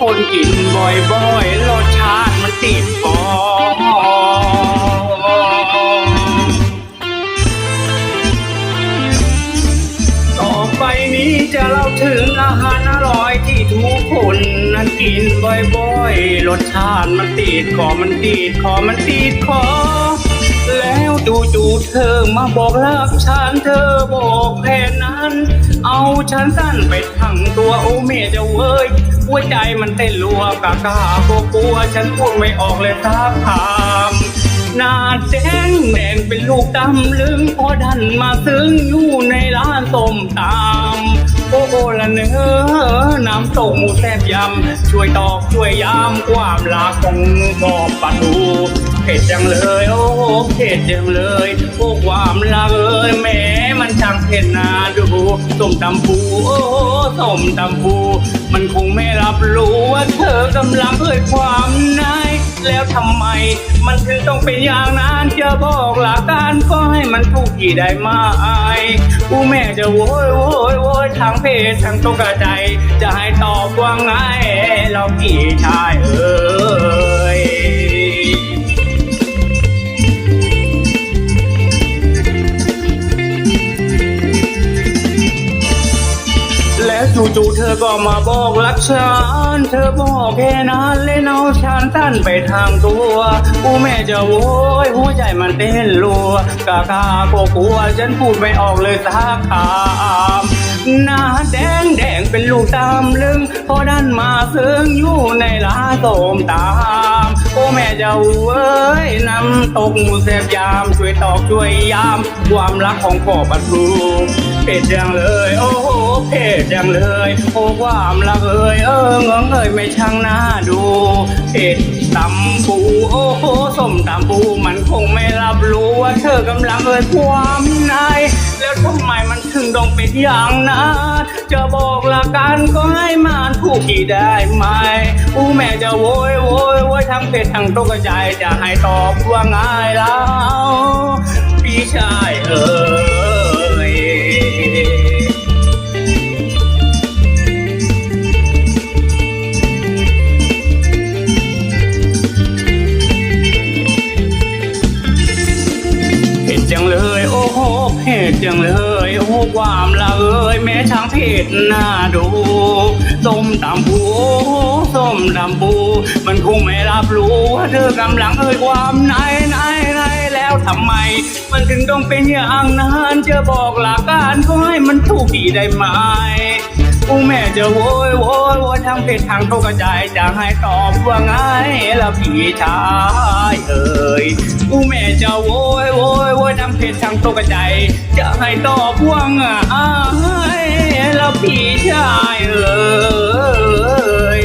คนกินบ่อยๆรสชาติมันติดคอต่อไปนี้จะเล่าถึงอาหารอร่อยที่ทุกคนนั้นกินบ่อยๆรสชาติมันติดคอมันติดคอมันติดคอ แล้วจู่ๆเธอมาบอกรักฉันเธอบอกแค่นั้น เอาฉันสั้นไปทั้งตัวโอ้เมจะเว้ยหัวใจมันเต้นรัวกากากกลัวฉันพูดไม่ออกเลยทักคำหน้าแดงแดงเป็นลูกตำลึงพอดันมาซึ้งอยู่ในร้านส้มตำโอ้โอละเนื้อน้ำตกหมูแซ่บยำช่วยตอกช่วยยำความรักของบอกปะทู เผ็ดจังเลย โอ้โหเผ็ดจังเลยพวกความรักเอ้ยแหม้มันช่างเผ็ดนาดูส้มตำปูโอ้ส้มตำปูมันคงไม่รับรู้ว่าเธอกำลังเอ่ยความในแล้วทำไม มันถึงต้องเป็นอย่างนั้นจะบอกหลักการก็ให้มันถูกกี่ได้ไหมกูแม่จะโวยโวยโวยทางเพศทางตรงกระใจ จะให้ตอบว่าไงเราพี่ชายเอ้ จู่ๆเธอก็มาบอกรักฉัน เธอบอกแค่นั้นเล่นเอาฉันตั้นไปทางตัวกูแม่จะโวยหัวใจมันเต้นรัวกากาโกกลัวฉันพูดไม่ออกเลยสักคำหน้าแดงแดงเป็นลูกตามลึงพอดันมาซึ้งอยู่ในร้านโสมตามโอ้แม่จะเว้ยำตกหมูแสบยาม ช่วยตอกช่วยยาม ความรักของพ่อปัทูเผ็ดจังเลย โอ้โหเผ็ดจังเลย โอ้ความรักเอ้ยเออเงงเอ้ยไม่ช่างน่าดูเผ็ดตำปูโอ้โหส้มตำปูมันคงไม่รับรู้ว่าเธอกำลังเอ่ยความในแล้วทำไมมัน ถึงดองเป็นอย่างนั้นจะบอกละกันก็ให้มานผู้ขี่ได้ไหมอู้แม่จะโวยโวยโวยทั้งเป็ดทั้งตกกระจจะให้ตอบว่าไงแล้วพี่ชายเออ ผู้ความละเอ้ยแม้ช่างเผ็ดน่าดูส้มตำปูส้มตำปูมันคงไม่รับรู้ว่าเธอกำลังเอ่ยความไหนไหนไหนแล้วทำไม มันถึงต้องเป็นอย่างนั้นจะบอกหลักการก็ให้มันถูกดีได้ไหม กูแม่จะโวยโวยโวยทางเพจทางโตกระจายจะให้ตอบว่าไงละพี่ชายเอ่ยกูแม่จะโวยโวยโวยทางเพจทางโตกระจายจะให้ตอบว่าไงละพี่ชายเอ่ย